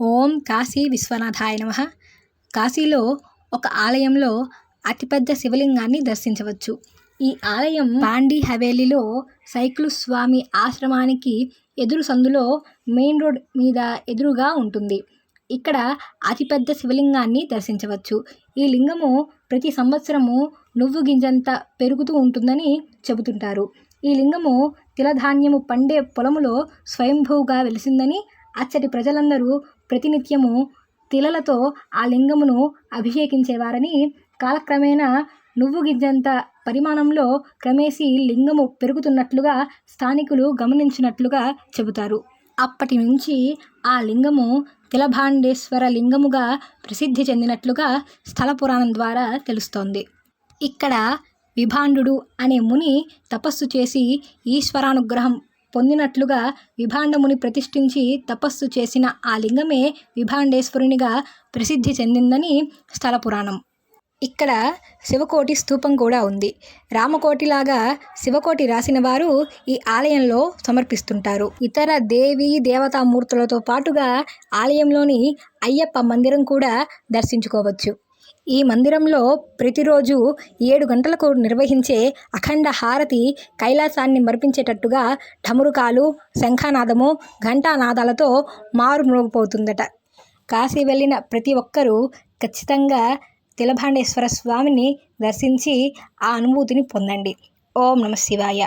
ఓం కాశీ విశ్వనాథాయ నమ. కాశీలో ఒక ఆలయంలో అతిపెద్ద శివలింగాన్ని దర్శించవచ్చు. ఈ ఆలయం పాండి హవేలీలో సైక్లు స్వామి ఆశ్రమానికి ఎదురు సందులో మెయిన్ రోడ్ మీద ఎదురుగా ఉంటుంది. ఇక్కడ అతిపెద్ద శివలింగాన్ని దర్శించవచ్చు. ఈ లింగము ప్రతి సంవత్సరము నువ్వు గింజంత పెరుగుతూ ఉంటుందని చెబుతుంటారు. ఈ లింగము తిలధాన్యము పండే పొలములో స్వయంభూగా వెలిసిందని అచ్చటి ప్రజలందరూ ప్రతినిత్యము తిలలతో ఆ లింగమును అభిషేకించేవారని కాలక్రమేణా నువ్వు గిజ్జంత పరిమాణంలో క్రమేసి లింగము పెరుగుతున్నట్లుగా స్థానికులు గమనించినట్లుగా చెబుతారు. అప్పటి నుంచి ఆ లింగము తిలభాండేశ్వర లింగముగా ప్రసిద్ధి చెందినట్లుగా స్థల పురాణం ద్వారా తెలుస్తోంది. ఇక్కడ విభాండు అనే ముని తపస్సు చేసి ఈశ్వరానుగ్రహం పొందినట్లుగా విభాండముని ప్రతిష్ఠించి తపస్సు చేసిన ఆ లింగమే విభాండేశ్వరునిగా ప్రసిద్ధి చెందిందని స్థల పురాణం ఇక్కడ శివకోటి స్తూపం కూడా ఉంది. రామకోటిలాగా శివకోటి రాసిన వారు ఈ ఆలయంలో సమర్పిస్తుంటారు. ఇతర దేవి దేవతామూర్తులతో పాటుగా ఆలయంలోని అయ్యప్ప మందిరం కూడా దర్శించుకోవచ్చు. ఈ మందిరంలో ప్రతిరోజు ఏడు గంటలకు నిర్వహించే అఖండ హారతి కైలాసాన్ని మరిపించేటట్టుగా ఢమురుకాలు శంఖానాదము ఘంటానాదాలతో మారుమ్రోగిపోతుందట. కాశీ వెళ్ళిన ప్రతి ఒక్కరూ ఖచ్చితంగా తిలభాండేశ్వర స్వామిని దర్శించి ఆ అనుభూతిని పొందండి. ఓం నమ శివాయ.